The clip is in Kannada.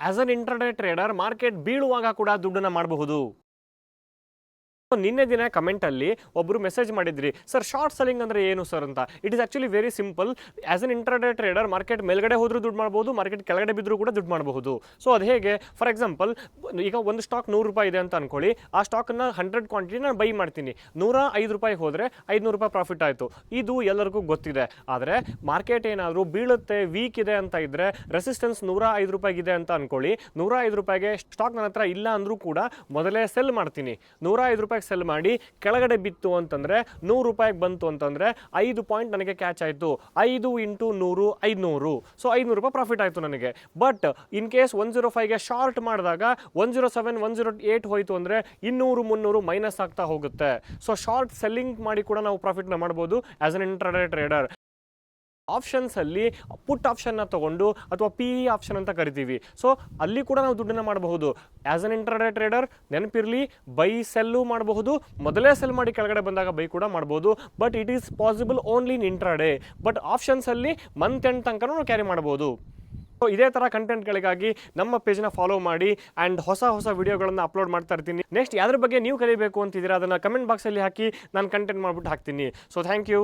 As an intraday trader market ಬೀಳುವಾಗ ಕೂಡ ದುಡ್ಡನ್ನು ಮಾಡಬಹುದು. ನಿನ್ನೆ ದಿನ ಕಮೆಂಟಲ್ಲಿ ಒಬ್ಬರು ಮೆಸೇಜ್ ಮಾಡಿದ್ರಿ ಸರ್ ಶಾರ್ಟ್ ಸೆಲ್ಲಿಂಗ್ ಅಂದರೆ ಏನು ಸರ್ ಅಂತ. It is actually very simple as an intraday trader market ಮೇಲ್ಗಡೆ ಹೋದರೂ ದುಡ್ಡು ಮಾಡ್ಬೋದು ಮಾರ್ಕೆಟ್ ಕೆಳಗಡೆ ಬಿದ್ದರೂ ಕೂಡ ದುಡ್ಡು ಮಾಡಬಹುದು ಸೊ ಅದು ಹೇಗೆ? ಫಾರ್ ಎಕ್ಸಾಂಪಲ್ ಈಗ ಒಂದು ಸ್ಟಾಕ್ ನೂರು ರೂಪಾಯಿ ಇದೆ ಅಂತ ಅನ್ಕೊಳ್ಳಿ. ಆ ಸ್ಟಾಕನ್ನು ಹಂಡ್ರೆಡ್ ಕ್ವಾಂಟಿಟಿ ನಾನು ಬೈ ಮಾಡ್ತೀನಿ. ನೂರ ಐದು ರೂಪಾಯಿ ಹೋದರೆ ಐದುನೂರು ರೂಪಾಯಿ ಪ್ರಾಫಿಟ್ ಆಯಿತು. ಇದು ಎಲ್ಲರಿಗೂ ಗೊತ್ತಿದೆ. ಆದರೆ ಮಾರ್ಕೆಟ್ ಏನಾದರೂ ಬೀಳುತ್ತೆ ವೀಕ್ ಇದೆ ಅಂತ ಇದ್ದರೆ ರೆಸಿಸ್ಟೆನ್ಸ್ ನೂರ ಐದು ಇದೆ ಅಂತ ಅನ್ಕೊಳ್ಳಿ. ನೂರ ಐದು ರೂಪಾಯಿಗೆ ಸ್ಟಾಕ್ ನನ್ನ ಹತ್ರ ಇಲ್ಲ ಅಂದರೂ ಕೂಡ ಮೊದಲೇ ಸೆಲ್ ಮಾಡ್ತೀನಿ. ನೂರ ಐದು ರೂಪಾಯಿಗೆ ಸೆಲ್ ಮಾಡಿ ಕೆಳಗಡೆ ಬಿತ್ತು ಅಂತಂದರೆ ನೂರು ರೂಪಾಯಿಗೆ ಬಂತು ಅಂತಂದರೆ ಐದು ಪಾಯಿಂಟ್ ನನಗೆ ಕ್ಯಾಚ್ ಆಯಿತು. ಐದು ಇಂಟು ನೂರು, ಐದುನೂರು. ಸೊ ಐದುನೂರು ರೂಪಾಯಿ ಪ್ರಾಫಿಟ್ ಆಯಿತು ನನಗೆ. But in case one zero ಫೈವ್ಗೆ short ಮಾಡಿದಾಗ one zero seven one zero eight ಹೋಯಿತು ಅಂದರೆ ಇನ್ನೂರು, ಮುನ್ನೂರು ಮೈನಸ್ ಆಗ್ತಾ ಹೋಗುತ್ತೆ. ಸೊ ಶಾರ್ಟ್ ಸೆಲ್ಲಿಂಗ್ ಮಾಡಿ ಕೂಡ ನಾವು ಪ್ರಾಫಿಟ್ನ ಮಾಡ್ಬೋದು as an inter trader options ಅಲ್ಲಿ ಪುಟ್ ಆಪ್ಷನ್ನ ತಗೊಂಡು ಅಥವಾ ಪಿ ಇ ಆಪ್ಷನ್ ಅಂತ ಕರಿತೀವಿ. ಸೊ ಅಲ್ಲಿ ಕೂಡ ನಾವು ದುಡ್ಡನ್ನು ಮಾಡಬಹುದು. ಆಸ್ ಅನ್ ಇಂಟರ್ಡೇ ಟ್ರೇಡರ್ ನೆನಪಿರಲಿ ಬೈ ಸೆಲ್ಲು ಮಾಡಬಹುದು. ಮೊದಲೇ ಸೆಲ್ ಮಾಡಿ ಕೆಳಗಡೆ ಬಂದಾಗ ಬೈ ಕೂಡ ಮಾಡಬಹುದು but it is possible only in intraday but options ಅಲ್ಲಿ ಮಂತ್ ಎಂಡ್ ತನಕ ನಾವು ಕ್ಯಾರಿ ಮಾಡ್ಬೋದು. ಸೊ ಇದೇ ಥರ ಕಂಟೆಂಟ್ಗಳಿಗಾಗಿ ನಮ್ಮ ಪೇಜ್ನ ಫಾಲೋ ಮಾಡಿ ಆ್ಯಂಡ್ ಹೊಸ ಹೊಸ ವಿಡಿಯೋಗಳನ್ನು ಅಪ್ಲೋಡ್ ಮಾಡ್ತಾ ಇರ್ತೀನಿ. ನೆಕ್ಸ್ಟ್ ಯಾವ್ದ್ರ ಬಗ್ಗೆ ನೀವು ಕಲಿಬೇಕು ಅಂತಿದ್ದೀರಾ, ಅದನ್ನು ಕಮೆಂಟ್ ಬಾಕ್ಸಲ್ಲಿ ಹಾಕಿ ನಾನು ಕಂಟೆಂಟ್ ಮಾಡಿಬಿಟ್ಟು ಹಾಕ್ತೀನಿ. So thank you